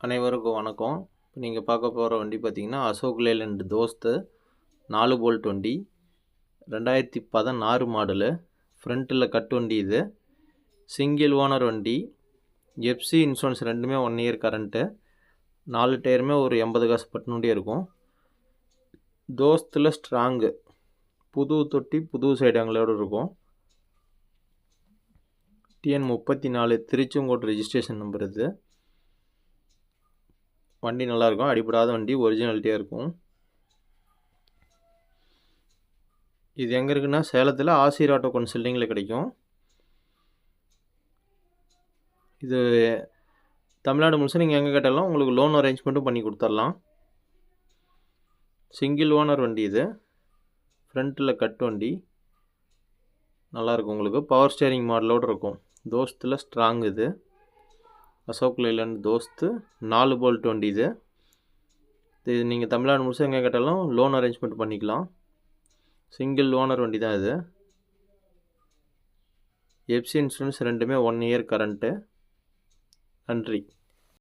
அனைவருக்கும் வணக்கம். இப்போ நீங்கள் பார்க்க போகிற வண்டி பார்த்தீங்கன்னா அசோக் லேலண்ட் தோஸ்து. நாலு போல்ட் வண்டி. ரெண்டாயிரத்தி பதினாறு மாடலு. ஃப்ரண்ட்டில் கட் வண்டி இது. சிங்கிள் ஓனர் வண்டி. எஃப்சி இன்சூரன்ஸ் ரெண்டுமே ஒன் இயர் கரண்ட்டு நாலு டயருமே ஒரு எண்பது காசு பட்டினுண்டே இருக்கும். தோஸ்தில் ஸ்ட்ராங்கு புது தொட்டி புது சைடு எங்களோட இருக்கும். டிஎன் முப்பத்தி நாலு திருச்செங்கோடு ரெஜிஸ்ட்ரேஷன் நம்பர் இது. வண்டி நல்லாயிருக்கும். அடிப்படாத வண்டி ஒரிஜினாலிட்டியாக இருக்கும். இது எங்கே இருக்குன்னா சேலத்தில் ஆசிர் ஆட்டோ கன்சல்டிங்கில் கிடைக்கும். இது தமிழ்நாடு முழுசாக நீங்கள் எங்கே கேட்டாலும் உங்களுக்கு லோன் அரேஞ்ச்மெண்ட்டும் பண்ணி கொடுத்துர்லாம். சிங்கிள் ஓனர் வண்டி இது. ஃப்ரண்ட்டில் கட் வண்டி. நல்லாயிருக்கும் உங்களுக்கு. பவர் ஸ்டேரிங் மாடலோடு இருக்கும். தோஸ்தில் ஸ்ட்ராங் இது. அசோக் லைலண்ட் தோஸ்து நாலு போல்ட் வண்டி இது. இது நீங்கள் தமிழ்நாடு முழுசும் எங்கே கேட்டாலும் லோன் அரேஞ்ச்மெண்ட் பண்ணிக்கலாம். சிங்கிள் ஓனர் வண்டி தான் இது. எஃப்சி இன்சூரன்ஸ் ரெண்டுமே ஒன் இயர் கரண்ட்டு நன்றி.